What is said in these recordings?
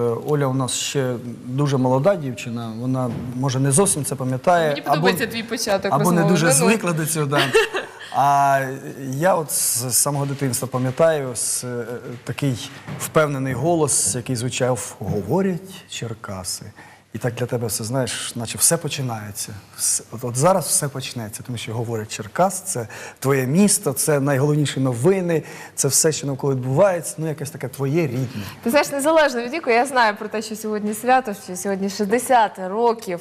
Е, Оля у нас ще дуже молода дівчина, вона може не зовсім це пам'ятає. Мені подобається твій початок або не дуже ну. звикла до цього. Да. А я от з самого дитинства пам'ятаю з, е, такий впевнений голос, який звучав Говорять Черкаси. І так для тебе все знаєш, наче все починається. Все- От, от зараз все почнеться, тому що говорять Черкас, це твоє місто, це найголовніші новини, це все, що навколо відбувається, ну якесь таке твоє рідне. Ти знаєш, незалежно від віку, я знаю про те, що сьогодні свято, що сьогодні 60 років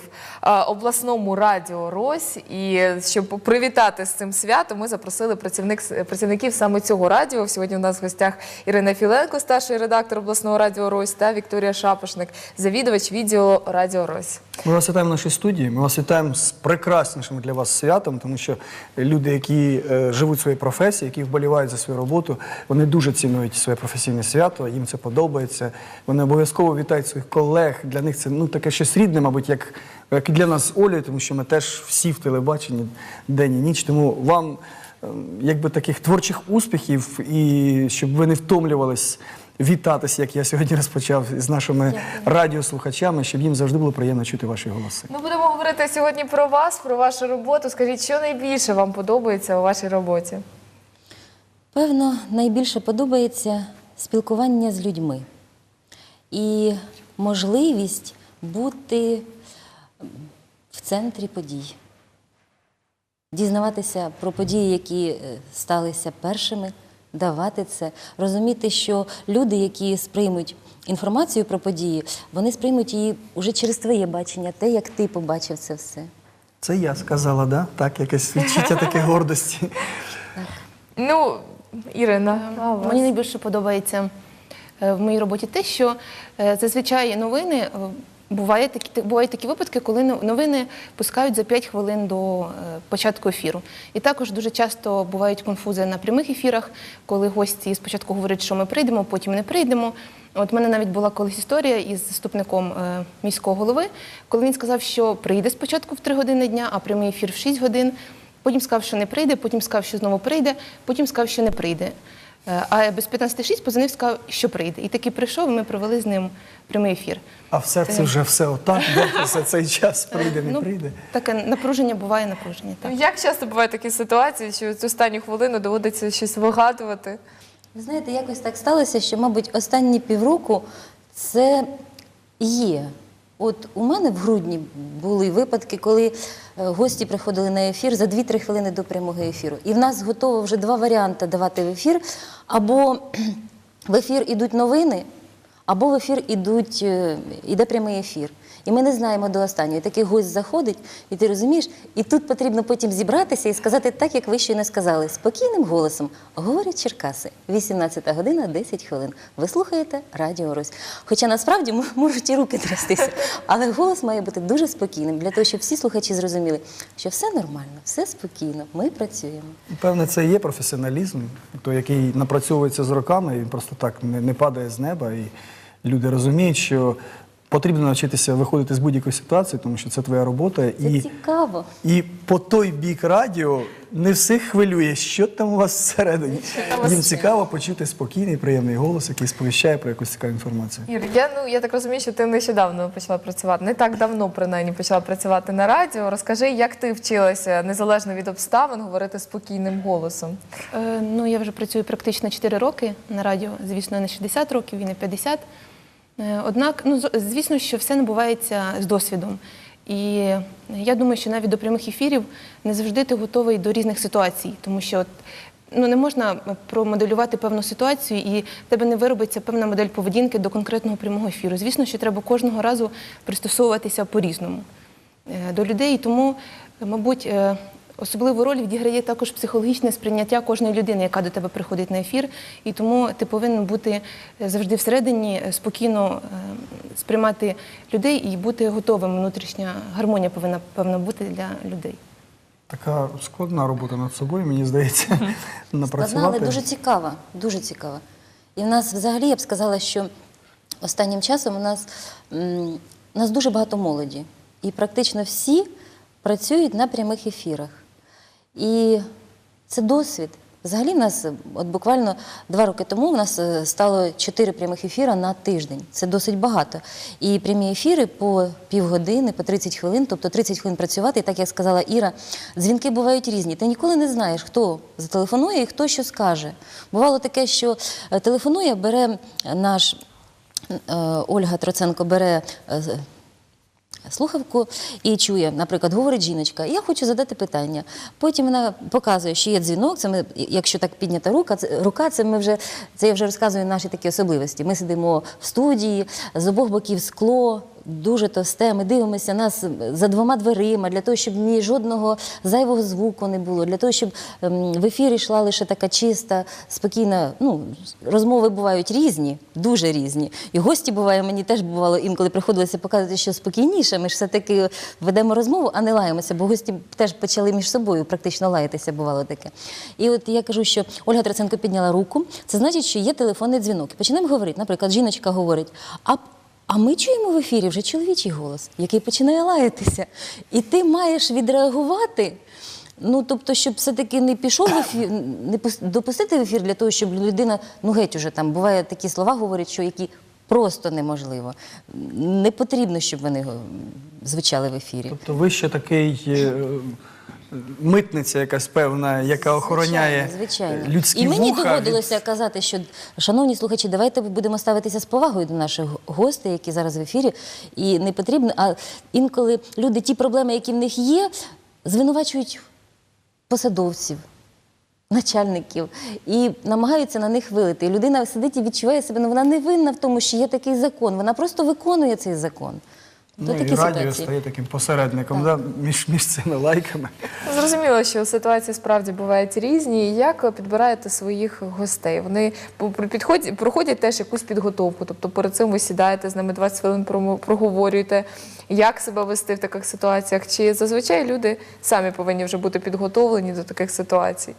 обласному радіо Рось. І щоб привітати з цим святом, ми запросили працівник, працівників саме цього радіо. Сьогодні у нас в гостях Ірина Філенко, старший редактор обласного радіо Рось, та Вікторія Шапошник, завідувач відділу Радіо Рось. Ми вас вітаємо в нашій студії. Ми вас вітаємо з прекраснішим для вас святом, тому що люди, які е, живуть своєю професією, які вболівають за свою роботу, вони дуже цінують своє професійне свято, їм це подобається. Вони обов'язково вітають своїх колег. Для них це ну таке щось рідне, мабуть, як, як і для нас Олею, тому що ми теж всі в телебаченні день і ніч. Тому вам е, якби таких творчих успіхів, і щоб ви не втомлювались вітатися, як я сьогодні розпочав з нашими радіослухачами, щоб їм завжди було приємно чути ваші голоси. Ми будемо говорити сьогодні про вас, про вашу роботу. Скажіть, що найбільше вам подобається у вашій роботі? Певно, найбільше подобається спілкування з людьми і можливість бути в центрі подій, дізнаватися про події, які е, сталися першими, давати це, розуміти, що люди, які сприймуть інформацію про події, вони сприймуть її уже через твоє бачення, те, як ти побачив це все. Це я сказала, да? Так, якесь відчуття таке гордості. Ну, Ірина, а вас? Мені найбільше подобається е, в моїй роботі те, що е, зазвичай новини е, буває такі, бувають такі випадки, коли новини пускають за 5 хвилин до е, початку ефіру. І також дуже часто бувають конфузи на прямих ефірах, коли гості спочатку говорять, що ми прийдемо, потім не прийдемо. От в мене навіть була колись історія із заступником е, міського голови, коли він сказав, що прийде спочатку в 3 години дня, а прямий ефір в 6 годин. Потім сказав, що не прийде, потім сказав, що знову прийде, потім сказав, що не прийде. Е, А без 15.06 позвонив, сказав, що прийде. І таки прийшов, і ми провели з ним прямий ефір. А в серці вже все отак, де все цей час прийде, не Ну, прийде. Таке напруження буває напруження. Так. Як часто бувають такі ситуації, що цю останню хвилину доводиться щось вигадувати? Ви знаєте, якось так сталося, що, мабуть, останні півроку це є. От у мене в грудні були випадки, коли е, гості приходили на ефір за 2-3 хвилини до прямого ефіру. І в нас готово вже два варіанти давати в ефір. Або в ефір ідуть новини, або в ефір ідуть, е, іде прямий ефір. І ми не знаємо до останнього. І такий гость заходить, і ти розумієш, і тут потрібно потім зібратися і сказати так, як ви щойно сказали, спокійним голосом. Говорять Черкаси, 18 година, 10 хвилин. Ви слухаєте Радіо Русь. Хоча насправді можуть і руки трястися, але голос має бути дуже спокійним, для того, щоб всі слухачі зрозуміли, що все нормально, все спокійно, ми працюємо. Певне, це є професіоналізм, той, який напрацьовується з роками, він просто так не, падає з неба. І люди розуміють, що потрібно навчитися виходити з будь-якої ситуації, тому що це твоя робота. Це і, цікаво. і по той бік радіо не всіх хвилює, що там у вас всередині. Їм цікаво почути спокійний, приємний голос, який сповіщає про якусь цікаву інформацію. Ір, я ну я так розумію, що ти нещодавно почала працювати. Не так давно, принаймні, почала працювати на радіо. Розкажи, як ти вчилася незалежно від обставин говорити спокійним голосом. Е, ну, я вже працюю практично 4 роки на радіо, звісно, не 60 років і не 50. Е, Однак, ну, звісно, що все набувається з досвідом. І я думаю, що навіть до прямих ефірів не завжди ти готовий до різних ситуацій, тому що ну, не можна промоделювати певну ситуацію, і в тебе не виробиться певна модель поведінки до конкретного прямого ефіру. Звісно, що треба кожного разу пристосовуватися по-різному е, до людей. Тому, мабуть, е, особливу роль відіграє також психологічне сприйняття кожної людини, яка до тебе приходить на ефір. І тому ти повинен бути е, завжди всередині е, спокійно е, сприймати людей і бути готовим. Внутрішня гармонія повинна певно бути для людей. Така складна робота над собою, мені здається, Складна, напрацювати. але дуже цікава, дуже цікава. І в нас взагалі я б сказала, що останнім часом у нас, у нас дуже багато молоді. І практично всі працюють на прямих ефірах. І це досвід. Взагалі, в нас от буквально два роки тому в нас е, стало чотири прямих ефіра на тиждень. Це досить багато. І прямі ефіри по півгодини, по 30 хвилин, тобто 30 хвилин працювати. І так як сказала Іра, дзвінки бувають різні. Ти ніколи не знаєш, хто зателефонує і хто що скаже. Бувало таке, що е, телефонує, бере наш е, Ольга Троценко бере. Слухавку і чує, наприклад, говорить жіночка, я хочу задати питання. Потім вона показує, що є дзвінок. Це ми, якщо так піднята рука, це рука, це ми вже це я вже розказую наші такі особливості. Ми сидимо в студії, з обох боків скло. Дуже товсте, ми дивимося нас за двома дверима, для того, щоб ні жодного зайвого звуку не було, для того, щоб ем, в ефірі йшла лише така чиста, спокійна. Ну, розмови бувають різні, дуже різні. І гості буває, мені теж бувало інколи приходилося показувати, що спокійніше. Ми ж все-таки ведемо розмову, а не лаємося, бо гості теж почали між собою практично лаятися, бувало таке. І от я кажу, що Ольга Троценко підняла руку, це значить, що є телефонний дзвінок. Починаємо говорити. Наприклад, жіночка говорить, а а ми чуємо в ефірі вже чоловічий голос, який починає лаятися. І ти маєш відреагувати. Ну, тобто, щоб все-таки не пішов в ефір, не допустити в ефір для того, щоб людина, ну геть уже там буває такі слова говорять, що які просто неможливо. Не потрібно, щоб вони звучали в ефірі. Тобто ви ще такий е, митниця якась певна, яка охороняє Звичайно, звичайно. людські І мені вуха. доводилося від- казати, що шановні слухачі, давайте будемо ставитися з повагою до наших гостей, які зараз в ефірі. І не потрібно. А інколи люди ті проблеми, які в них є, звинувачують посадовців. Начальників і намагаються на них вилити. І людина сидить і відчуває себе, ну вона не винна в тому, що є такий закон. Вона просто виконує цей закон. Ну, і радіо стає таким посередником да, між, мж цими лайками. Зрозуміло, що ситуації справді бувають різні. Як підбираєте своїх гостей? Вони підході проходять теж якусь підготовку. Тобто перед цим ви сідаєте з ними 20 хвилин проговорюєте, як себе вести в таких ситуаціях. Чи зазвичай люди самі повинні вже бути підготовлені до таких ситуацій?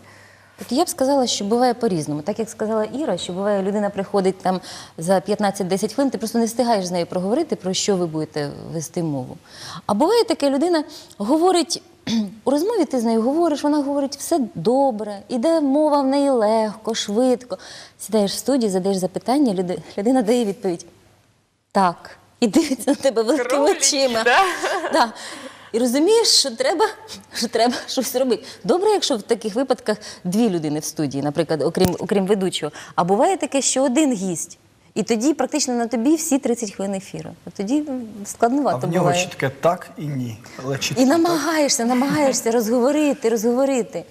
От я б сказала, що буває по-різному. Так як сказала Іра, що буває, людина приходить там за 15-10 хвилин, ти просто не встигаєш з нею проговорити, про що ви будете вести мову. А буває таке, людина говорить. У розмові ти з нею говориш, вона говорить все добре, іде мова в неї легко, швидко. Сідаєш в студії, задаєш запитання, люди- людина дає відповідь так. І дивиться на тебе великими очима. да? Да. І розумієш, що треба, що треба щось робити. Добре, якщо в таких випадках дві людини в студії, наприклад, окрім, окрім ведучого. А буває таке, що один гість. І тоді практично на тобі всі 30 хвилин ефіру. Тоді м, А в нього буває. чітке так і ні. Але чітко І так. намагаєшся, намагаєшся розговорити, розговорити,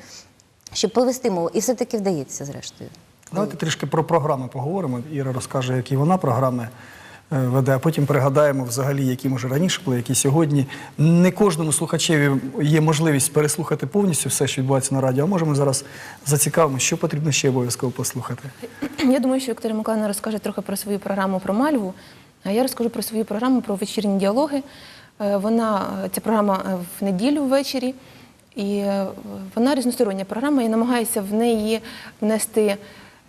щоб повести мову. І все-таки вдається, зрештою. Давайте трішки про програми поговоримо. Іра розкаже, які вона програми веде, а потім пригадаємо взагалі, які може раніше були, які сьогодні. Не кожному слухачеві є можливість переслухати повністю все, що відбувається на радіо. А може ми зараз зацікавимо, що потрібно ще обов'язково послухати. Я думаю, що Вікторія Миколаївна розкаже трохи про свою програму про Мальву. А я розкажу про свою програму про вечірні діалоги. Е, Вона е, ця програма е, в неділю ввечері, і е, вона різностороння програма. Я намагаюся в неї внести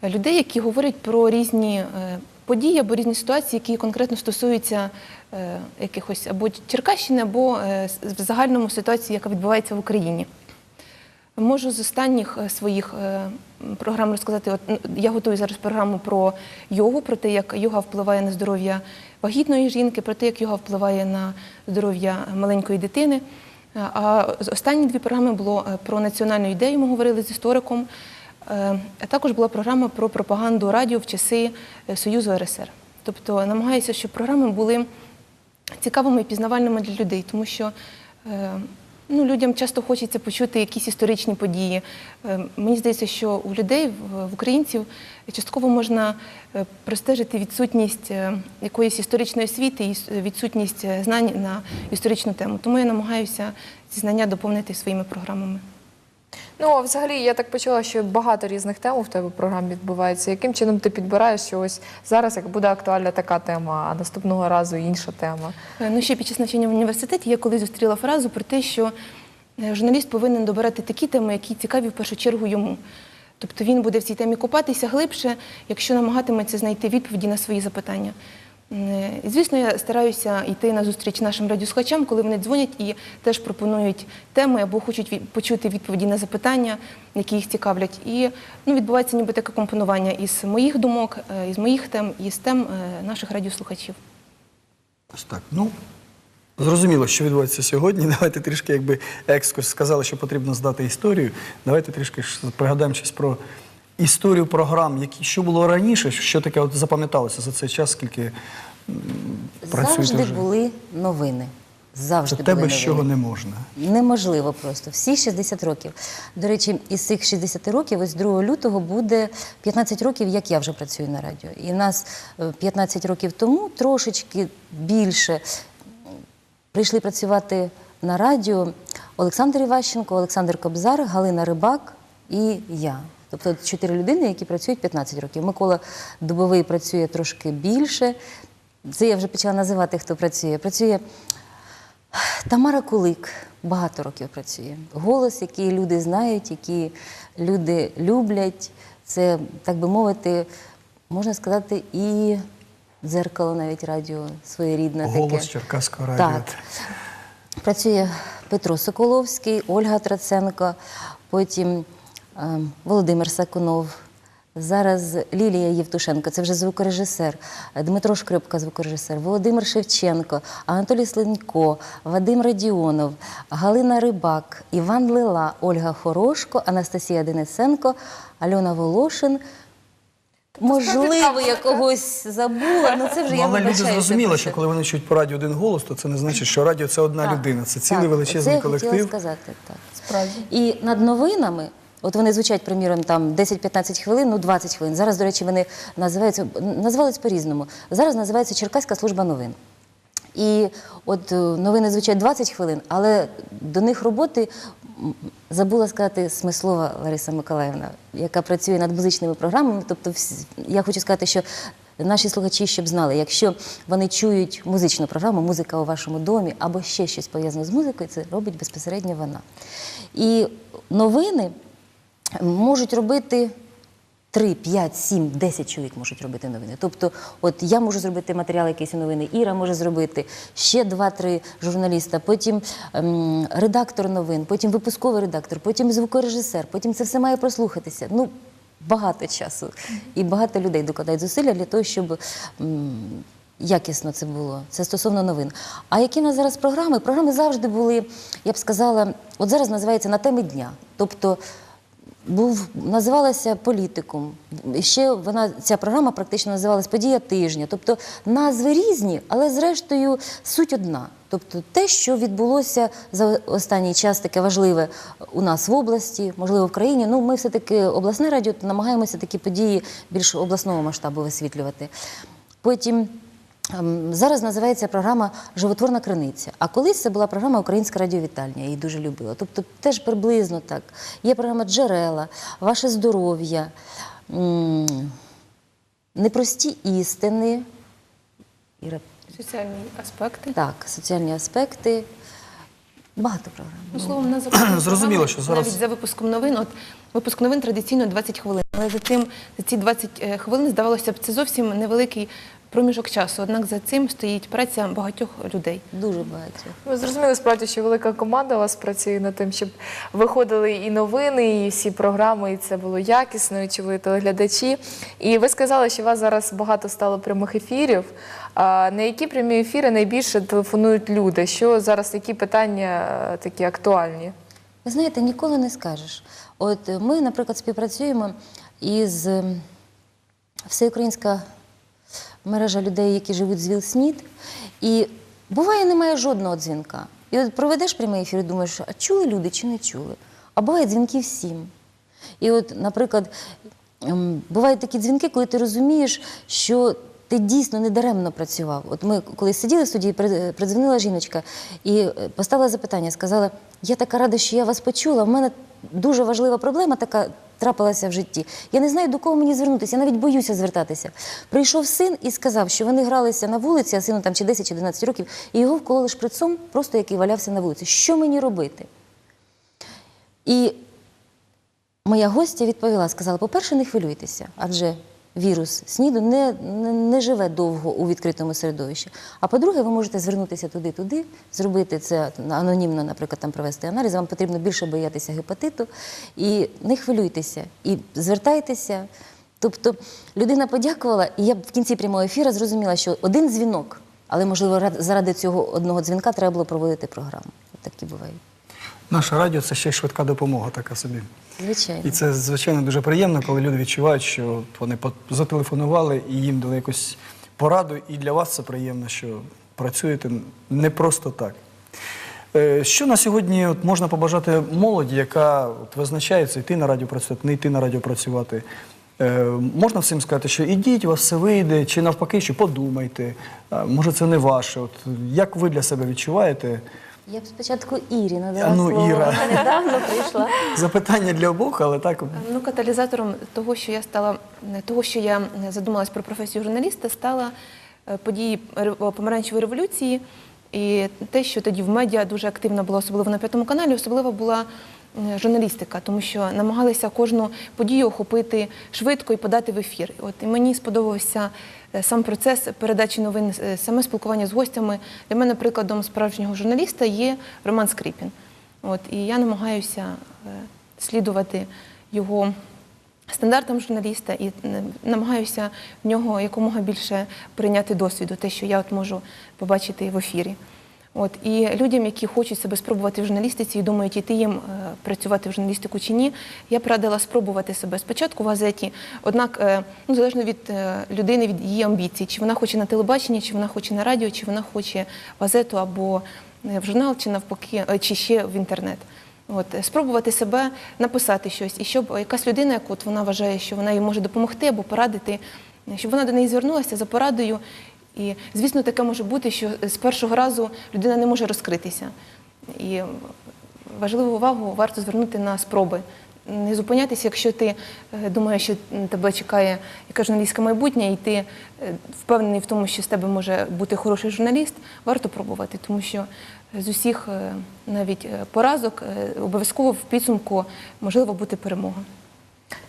людей, які говорять про різні е, події або різні ситуації, які конкретно стосуються е, якихось або Черкащини, або е, в загальному ситуації, яка відбувається в Україні. Можу з останніх е, своїх програм розказати. От я готую зараз програму про йогу, про те, як йога впливає на здоров'я вагітної жінки, про те, як йога впливає на здоров'я маленької дитини. А останні дві програми було про національну ідею. Ми говорили з істориком. Е, також була програма про пропаганду радіо в часи е, Союзу РСР. Тобто намагаюся, щоб програми були цікавими і пізнавальними для людей, тому що е, ну, людям часто хочеться почути якісь історичні події. Мені здається, що у людей, в, українців, частково можна простежити відсутність якоїсь історичної освіти і відсутність знань на історичну тему. Тому я намагаюся ці знання доповнити своїми програмами. Ну, а взагалі, я так почула, що багато різних тем у тебе в програмі відбувається. Яким чином ти підбираєш, що ось зараз як буде актуальна така тема, а наступного разу інша тема? Е, Ну, ще під час навчання в університеті я колись зустріла фразу про те, що е, журналіст повинен добирати такі теми, які цікаві в першу чергу йому. Тобто він буде в цій темі копатися глибше, якщо намагатиметься знайти відповіді на свої запитання. Е, і, Звісно, я стараюся йти на зустріч нашим радіослухачам, коли вони дзвонять і теж пропонують теми або хочуть почути відповіді на запитання, які їх цікавлять. І ну, відбувається ніби таке компонування із моїх думок, е, із моїх тем, і з тем е, наших радіослухачів. Ось так. Ну, зрозуміло, що відбувається сьогодні. Давайте трішки, якби екскурс сказали, що потрібно здати історію. Давайте трішки пригадаємо щось про історію програм, які, що було раніше, що таке от запам'яталося за цей час, скільки працюєте Завжди вже. були новини. Завжди були тебе з чого не можна. Неможливо просто. Всі 60 років. До речі, із цих 60 років, ось 2 лютого буде 15 років, як я вже працюю на радіо. І нас е, 15 років тому трошечки більше прийшли працювати на радіо Олександр Іващенко, Олександр Кобзар, Галина Рибак і я. Тобто чотири людини, які працюють 15 років. Микола Дубовий працює трошки більше. Це я вже почала називати, хто працює. Працює Тамара Кулик багато років працює. Голос, який люди знають, який люди люблять. Це, так би мовити, можна сказати, і дзеркало навіть радіо своєрідне Голос таке. Черкаського радіо. Так. Працює Петро Соколовський, Ольга Траценко, потім Володимир Сакунов. Зараз Лілія Євтушенко, це вже звукорежисер, Дмитро Шкрипка, звукорежисер, Володимир Шевченко, Анатолій Слинько, Вадим Радіонов, Галина Рибак, Іван Лила, Ольга Хорошко, Анастасія Денисенко, Альона Волошин. Можливо, я когось забула, але це вже я Ну, але люди зрозуміли, що коли вони чують по радіо один голос, то це не значить, що радіо це одна Так, людина, це цілий так, величезний це я хотіла колектив. сказати, так. Справді. І над новинами, от вони звучать, приміром, там 10-15 хвилин, ну 20 хвилин. Зараз, до речі, вони називаються, називались по-різному. Зараз називається Черкаська служба новин. І от е, новини звучать 20 хвилин, але до них роботи забула сказати смислова Лариса Миколаївна, яка працює над музичними програмами. Тобто, я хочу сказати, що наші слухачі щоб знали, якщо вони чують музичну програму, музика у вашому домі або ще щось пов'язане з музикою, це робить безпосередньо вона. І новини можуть робити 3, 5, 7, 10 чоловік можуть робити новини. Тобто, от я можу зробити матеріал якийсь новини, Іра може зробити, ще 2-3 журналіста, потім ем, редактор новин, потім випусковий редактор, потім звукорежисер, потім це все має прослухатися. Ну, багато часу. І багато людей докладають зусилля для того, щоб. м, Якісно це було. Це стосовно новин. А які в нас зараз програми? Програми завжди були, я б сказала, от зараз називається на теми дня. Тобто був називалася політикум. Ще вона ця програма практично називалась Подія тижня. Тобто назви різні, але зрештою суть одна. Тобто те, що відбулося за останній час, таке важливе у нас в області, можливо, в країні. Ну, ми все-таки обласне радіо намагаємося такі події більш обласного масштабу висвітлювати. Потім зараз називається програма Животворна криниця. А колись це була програма Українська радіовітальня, я її дуже любила. Тобто теж приблизно так. Є програма Джерела, Ваше здоров'я, непрості істини. Соціальні аспекти. так, соціальні аспекти. Багато програм. Ну, словом, на запуску Зрозуміло, що зараз- навіть за випуском новин, от випуск новин традиційно 20 хвилин. Але за цим за ці 20 е, хвилин здавалося б, це зовсім невеликий проміжок часу. Однак за цим стоїть праця багатьох людей. Дуже багато. Ви зрозуміли справді, що велика команда у вас працює над тим, щоб виходили і новини, і всі програми, і це було якісно, і чули телеглядачі. І ви сказали, що у вас зараз багато стало прямих ефірів. А на які прямі ефіри найбільше телефонують люди? Що зараз які питання е, такі актуальні? Ви знаєте, ніколи не скажеш. От е, ми, наприклад, співпрацюємо із всеукраїнська мережа людей, які живуть з ВІЛ-СНІД, і буває, немає жодного дзвінка. І от проведеш прямий ефір і думаєш, а чули люди чи не чули? А буває дзвінки всім. І от, наприклад, ем, бувають такі дзвінки, коли ти розумієш, що ти дійсно недаремно працював. От ми коли сиділи в студії, при- придзвонила жіночка і е, поставила запитання, сказала: я така рада, що я вас почула. В мене дуже важлива проблема така трапилася в житті. Я не знаю, до кого мені звернутися, я навіть боюся звертатися. Прийшов син і сказав, що вони гралися на вулиці, а сину там чи 10 чи 11 років, і його вкололи шприцом, просто який валявся на вулиці. Що мені робити? І Моя гостя відповіла, сказала: по-перше, не хвилюйтеся, адже вірус СНІДу не, не, не живе довго у відкритому середовищі. А по-друге, ви можете звернутися туди-туди, зробити це анонімно, наприклад, там провести аналіз. Вам потрібно більше боятися гепатиту. І не хвилюйтеся, і звертайтеся. Тобто людина подякувала, і я в кінці прямого ефіру зрозуміла, що один дзвінок, але можливо заради цього одного дзвінка треба було проводити програму. Такі бувають. Наше радіо це ще й швидка допомога, така собі. Звичайно. І це звичайно дуже приємно, коли люди відчувають, що вони зателефонували і їм дали якусь пораду. І для вас це приємно, що працюєте не просто так. Е, Що на сьогодні от можна побажати молоді, яка от визначається йти на радіо працювати, не йти на радіо працювати? Е, Можна всім сказати, що ідіть, у вас все вийде, чи навпаки, що подумайте, може це не ваше. От як ви для себе відчуваєте? Я б спочатку Ірі надала ну, слово. Іра. Вона недавно прийшла. Запитання для обох, але так Ну, каталізатором того, що я стала, того, що я задумалась про професію журналіста, стала е, події помаранчевої революції. І те, що тоді в медіа дуже активна була, особливо на п'ятому каналі, особливо була журналістика, тому що намагалися кожну подію охопити швидко і подати в ефір. От і мені сподобався е, сам процес передачі новин, е, саме спілкування з гостями. Для мене прикладом справжнього журналіста є Роман Скрипін. От і я намагаюся е, слідувати його стандартам журналіста і е, намагаюся в нього якомога більше прийняти досвіду, те, що я от можу побачити в ефірі. От і людям, які хочуть себе спробувати в журналістиці і думають, іти їм е, працювати в журналістику чи ні, я б радила спробувати себе спочатку в газеті. Однак, е, ну залежно від е, людини, від її амбіцій, чи вона хоче на телебаченні, чи вона хоче на радіо, чи вона хоче в газету або в журнал, чи навпаки, чи ще в інтернет. От, спробувати себе написати щось, і щоб якась людина, яку от вона вважає, що вона їй може допомогти або порадити, щоб вона до неї звернулася за порадою. І, звісно, таке може бути, що з першого разу людина не може розкритися. І важливу увагу варто звернути на спроби. Не зупинятися, якщо ти е, думаєш, що тебе чекає яке журналістське майбутнє, і ти е, впевнений в тому, що з тебе може бути хороший журналіст, варто пробувати, тому що з усіх е, навіть поразок обов'язково в підсумку можливо бути перемога.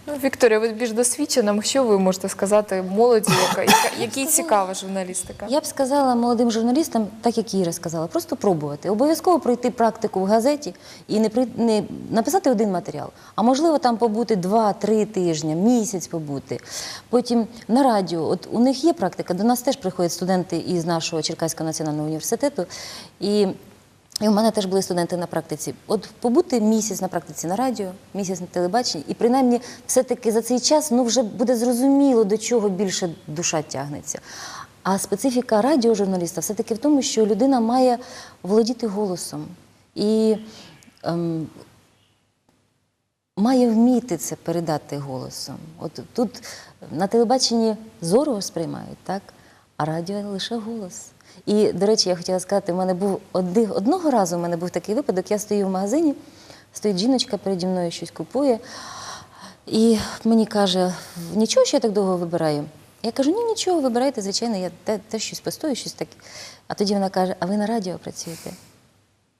Ну, Вікторія, ви більш досвідчена. Що ви можете сказати молоді, яка, яка, якій цікава журналістика? Я б сказала молодим журналістам, так як Іра сказала, просто пробувати. Обов'язково пройти практику в газеті і не, при- не написати один матеріал, а можливо там побути два-три тижні, місяць побути. Потім на радіо. От у них є практика. До нас теж приходять студенти із нашого Черкаського національного університету. І і у мене теж були студенти на практиці. От побути місяць на практиці на радіо, місяць на телебаченні, і принаймні все-таки за цей час ну, вже буде зрозуміло, до чого більше душа тягнеться. А специфіка радіожурналіста все-таки в тому, що людина має володіти голосом і ем, має вміти це передати голосом. От тут на телебаченні зоро сприймають, так? А радіо лише голос. І, до речі, я хотіла сказати, в мене був один, одного разу в мене був такий випадок, я стою в магазині, стоїть жіночка переді мною щось купує, і мені каже, нічого, що я так довго вибираю. Я кажу, ні, нічого, вибирайте, звичайно, я те- теж щось постою, щось таке. А тоді вона каже, а ви на радіо працюєте?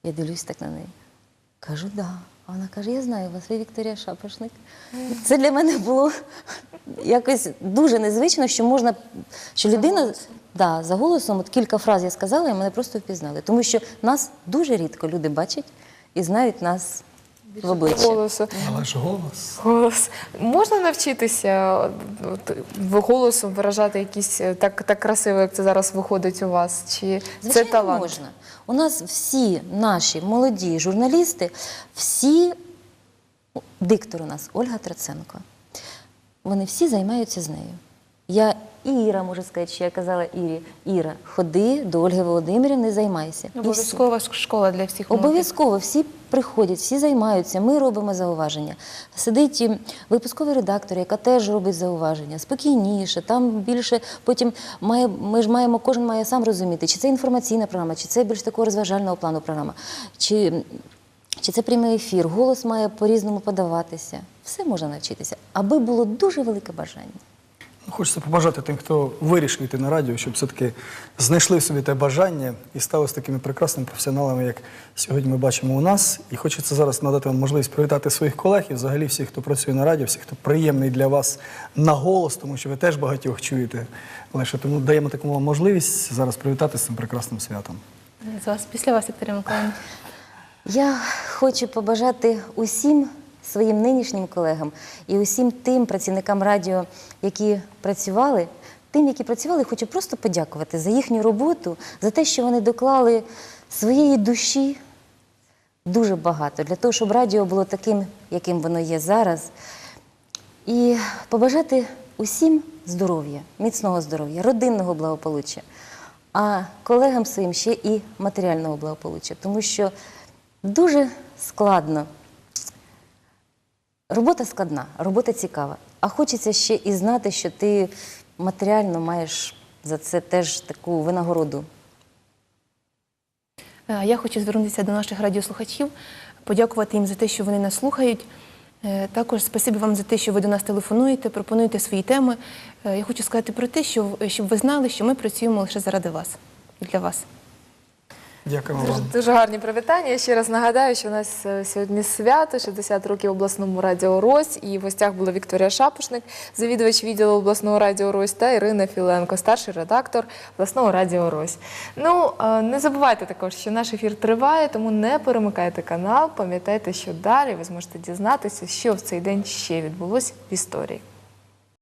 Я дивлюсь так на неї. Кажу, да. А вона каже, я знаю вас, ви Вікторія Шапошник. Це для мене було якось дуже незвично, що можна, що людина да, за голосом, от кілька фраз я сказала, і мене просто впізнали. Тому що нас дуже рідко люди бачать і знають нас в обличчя. Голосу. але ж голос. Голос. Можна навчитися от, от, голосом виражати якісь е, так, так красиво, як це зараз виходить у вас? Чи Звичайно, це талант? можна. У нас всі наші молоді журналісти, всі диктор у нас Ольга Траценко. Вони всі займаються з нею. Я Іра можу сказати, що я казала Ірі, Іра, ходи до Ольги Володимирівни, займайся. І всі. Обов'язкова школа для всіх молодих. Обов'язково всі приходять, всі займаються. Ми робимо зауваження. Сидить випусковий редактор, яка теж робить зауваження, спокійніше. Там більше потім має. Ми ж маємо, кожен має сам розуміти, чи це інформаційна програма, чи це більш такого розважального плану програма, чи, чи це прямий ефір. Голос має по-різному подаватися. Все можна навчитися, аби було дуже велике бажання. Хочеться побажати тим, хто вирішив йти на радіо, щоб все-таки знайшли собі те бажання і стали з такими прекрасними професіоналами, як сьогодні ми бачимо у нас. І хочеться зараз надати вам можливість привітати своїх колег і взагалі всіх, хто працює на радіо, всіх, хто приємний для вас на голос, тому що ви теж багатьох чуєте. Лише тому даємо таку вам можливість зараз привітати з цим прекрасним святом. З вас після вас, Вікторія Миколаївна. Я хочу побажати усім своїм нинішнім колегам і усім тим працівникам радіо, які працювали. Тим, які працювали, хочу просто подякувати за їхню роботу, за те, що вони доклали своєї душі дуже багато для того, щоб радіо було таким, яким воно є зараз. І побажати усім здоров'я, міцного здоров'я, родинного благополуччя, а колегам своїм ще і матеріального благополуччя, тому що дуже складно. Робота складна, робота цікава. А хочеться ще і знати, що ти матеріально маєш за це теж таку винагороду. Е, Я хочу звернутися до наших радіослухачів, подякувати їм за те, що вони нас слухають. Е, Також спасибі вам за те, що ви до нас телефонуєте, пропонуєте свої теми. Е, Я хочу сказати про те, що щоб ви знали, що ми працюємо лише заради вас і для вас. Дякуємо вам. дуже гарні привітання. Я ще раз нагадаю, що у нас е, сьогодні свято, 60 років обласному радіо Рось. І в гостях була Вікторія Шапошник, завідувач відділу обласного радіо Рось, та Ірина Філенко, старший редактор обласного радіо Рось. Ну е, не забувайте також, що наш ефір триває, тому не перемикайте канал. Пам'ятайте, що далі ви зможете дізнатися, що в цей день ще відбулось в історії.